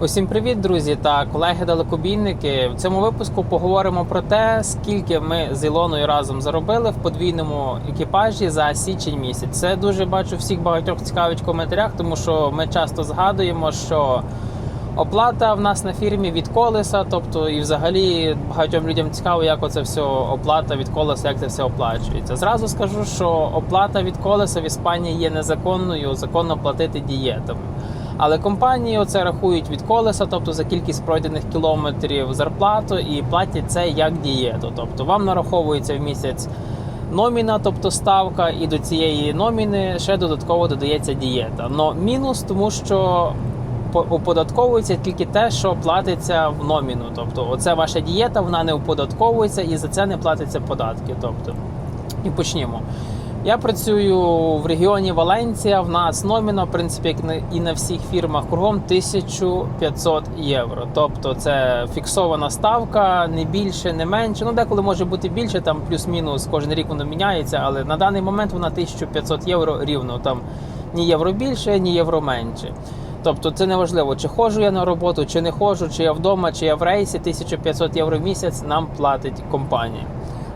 Усім привіт, друзі та колеги-далекобійники. В цьому випуску поговоримо про те, скільки ми з Ілоною разом заробили в подвійному екіпажі за січень місяць. Це дуже бачу всіх багатьох цікавить в коментарях, тому що ми часто згадуємо, що оплата в нас на фірмі від колеса, тобто і взагалі багатьом людям цікаво, як оце все оплата від колеса, як це все оплачується. Зразу скажу, що оплата від колеса в Іспанії є незаконною, законно платити дієтами. Але компанії оце рахують від колеса, тобто за кількість пройдених кілометрів зарплату, і платять це як дієту. Тобто вам нараховується в місяць номіна, тобто ставка, і до цієї номіни ще додатково додається дієта. Но мінус, тому що по- оподатковується тільки те, що платиться в номіну. Тобто, оце ваша дієта, вона не оподатковується і за це не платиться податки. Тобто, і почнімо. Я працюю в регіоні Валенція. В нас номіно, в принципі, як і на всіх фірмах кругом 1500 євро. Тобто це фіксована ставка, не більше, не менше. Ну, деколи може бути більше, там плюс-мінус кожен рік воно міняється, але на даний момент вона 1500 євро рівно. Там ні євро більше, ні євро менше. Тобто це не важливо, чи ходжу я на роботу, чи не ходжу, чи я вдома, чи я в рейсі, 1500 євро в місяць нам платить компанія.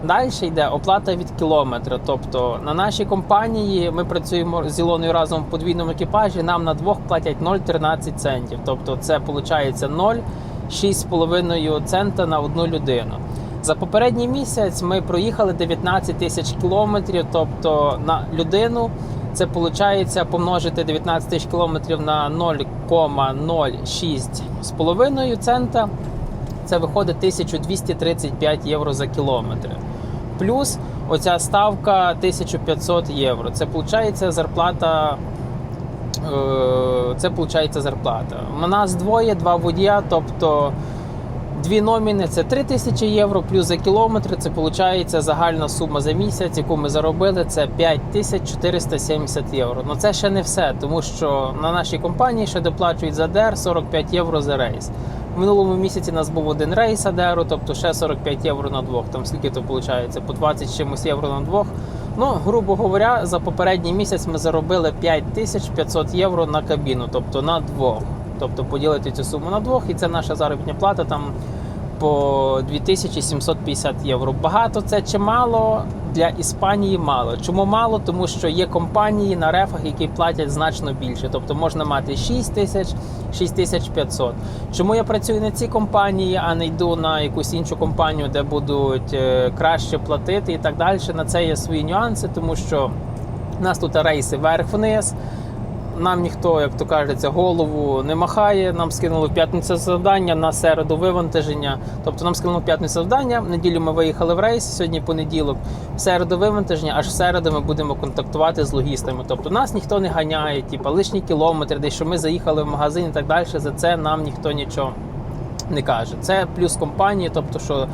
Далі йде оплата від кілометра. Тобто на нашій компанії ми працюємо з Ілоною разом в подвійному екіпажі. Нам на двох платять 0,13 центів. Тобто це виходить 0,6,5 цента на одну людину. За попередній місяць ми проїхали 19 тисяч кілометрів. Тобто на людину це виходить помножити 19 тисяч кілометрів на 0,06,5 цента. Це виходить 1235 євро за кілометр. Плюс оця ставка 1500 євро. Це виходить зарплата. е, Це виходить зарплата. У нас двоє, два водія, тобто дві номіни це 3000 євро, плюс за кілометр це виходить загальна сума за місяць, яку ми заробили, це 5470 євро. Ну це ще не все, тому що на нашій компанії ще доплачують за ДЕР 45 євро за рейс. В минулому місяці у нас був один рейс АДРу, тобто ще 45 євро на двох. Там скільки то виходить? По 20 чимось євро на двох. Ну, грубо говоря, за попередній місяць ми заробили 5500 євро на кабіну, тобто на двох. Тобто поділити цю суму на двох, і це наша заробітна плата там по 2750 євро. Багато це чи мало? Для Іспанії мало. Чому мало? Тому що є компанії на рефах, які платять значно більше. Тобто можна мати 6 тисяч, 6500. Чому я працюю на цій компанії, а не йду на якусь іншу компанію, де будуть е, краще платити і так далі. На це є свої нюанси, тому що у нас тут рейси вверх-вниз. Нам ніхто, як то кажеться, голову не махає. Нам скинули в п'ятницю завдання на середу вивантаження. Тобто нам скинули в п'ятницю завдання. В неділю ми виїхали в рейс, сьогодні понеділок. В середу вивантаження, аж в середу ми будемо контактувати з логістами. Тобто нас ніхто не ганяє, типу лишні кілометри, десь що ми заїхали в магазин і так далі. За це нам ніхто нічого не каже. Це плюс компанії, тобто що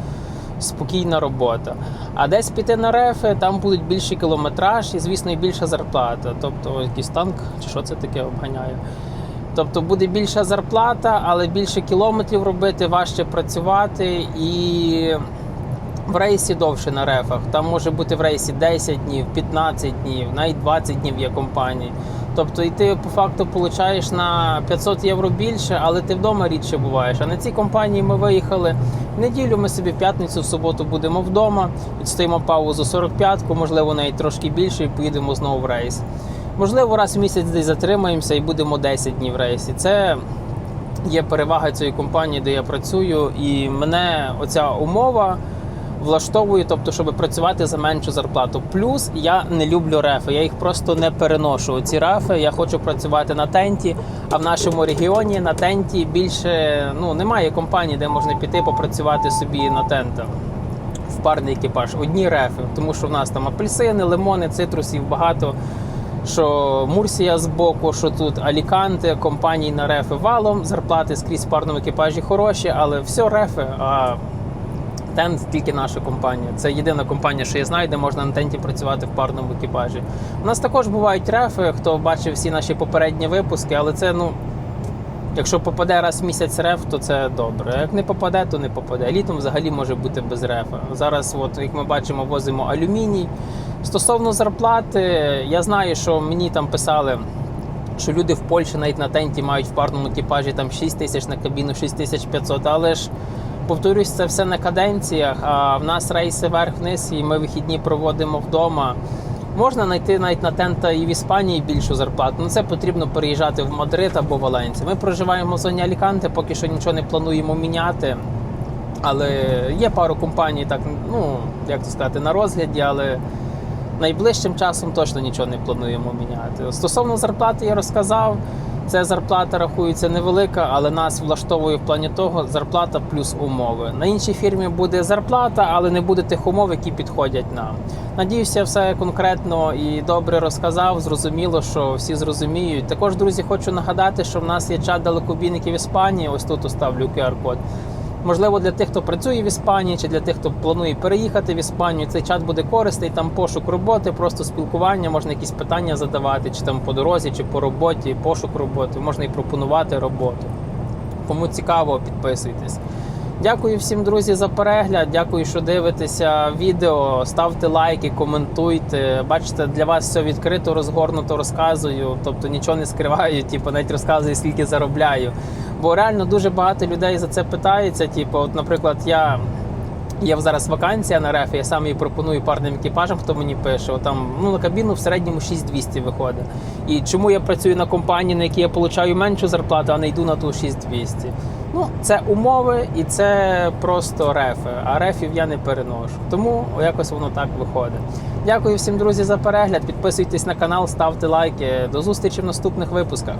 спокійна робота. А десь піти на рефи, там будуть більший кілометраж і, звісно, і більша зарплата. Тобто якийсь танк чи що це таке обганяє. Тобто буде більша зарплата, але більше кілометрів робити, важче працювати і в рейсі довше на рефах. Там може бути в рейсі 10 днів, 15 днів, навіть 20 днів є компанії. Тобто, і ти по факту получаєш на 500 євро більше, але ти вдома рідше буваєш. А на цій компанії ми виїхали в неділю. Ми собі п'ятницю, в суботу будемо вдома. Відстоїмо паузу 45-ку, можливо, навіть трошки більше, і поїдемо знову в рейс. Можливо, раз в місяць десь затримаємося і будемо 10 днів в рейсі. Це є перевага цієї компанії, де я працюю, і мене оця умова влаштовує, тобто, щоб працювати за меншу зарплату. Плюс я не люблю рефи, я їх просто не переношу. Ці рефи я хочу працювати на тенті. А в нашому регіоні на тенті більше ну немає компаній, де можна піти попрацювати собі на тентах. В парний екіпаж одні рефи, тому що в нас там апельсини, лимони, цитрусів багато. Що Мурсія з боку, що тут Аліканте, компанії на рефи валом, зарплати скрізь в парному екіпажі хороші, але все рефи. А Тент тільки наша компанія. Це єдина компанія, що я знаю, де можна на тенті працювати в парному екіпажі. У нас також бувають рефи, хто бачив всі наші попередні випуски, але це ну. Якщо попаде раз в місяць реф, то це добре. Як не попаде, то не попаде. Літом взагалі може бути без рефа. Зараз, от, як ми бачимо, возимо алюміній. Стосовно зарплати, я знаю, що мені там писали що люди в Польщі навіть на тенті мають в парному екіпажі там 6 тисяч на кабіну, 6500, але ж повторюсь, це все на каденціях, а в нас рейси вверх-вниз, і ми вихідні проводимо вдома. Можна знайти навіть на тента і в Іспанії більшу зарплату. Ну це потрібно переїжджати в Мадрид або Валенцію. Ми проживаємо в зоні Аліканте, поки що нічого не плануємо міняти. Але є пару компаній, так ну як це сказати, на розгляді, але найближчим часом точно нічого не плануємо міняти. Стосовно зарплати, я розказав. Це зарплата рахується невелика, але нас влаштовує в плані того зарплата плюс умови. На іншій фірмі буде зарплата, але не буде тих умов, які підходять нам. Надіюся, все конкретно і добре розказав. Зрозуміло, що всі зрозуміють. Також, друзі, хочу нагадати, що в нас є чат далекобійників Іспанії. Ось тут оставлю QR-код. Можливо, для тих, хто працює в Іспанії, чи для тих, хто планує переїхати в Іспанію, цей чат буде корисний. Там пошук роботи, просто спілкування, можна якісь питання задавати, чи там по дорозі, чи по роботі, пошук роботи, можна і пропонувати роботу. Кому цікаво, підписуйтесь. Дякую всім, друзі, за перегляд. Дякую, що дивитеся відео. Ставте лайки, коментуйте. Бачите, для вас все відкрито, розгорнуто розказую. Тобто нічого не скриваю, типу, навіть розказую, скільки заробляю. Бо реально дуже багато людей за це питаються. Типу, от, наприклад, я. Є зараз вакансія на рефі, я сам її пропоную парним екіпажам, хто мені пише. От Там ну на кабіну в середньому 6200 виходить. І чому я працюю на компанії, на якій я отримую меншу зарплату, а не йду на ту 6200? Ну, це умови і це просто рефи. А рефів я не переношу. Тому якось воно так виходить. Дякую всім, друзі, за перегляд. Підписуйтесь на канал, ставте лайки. До зустрічі в наступних випусках.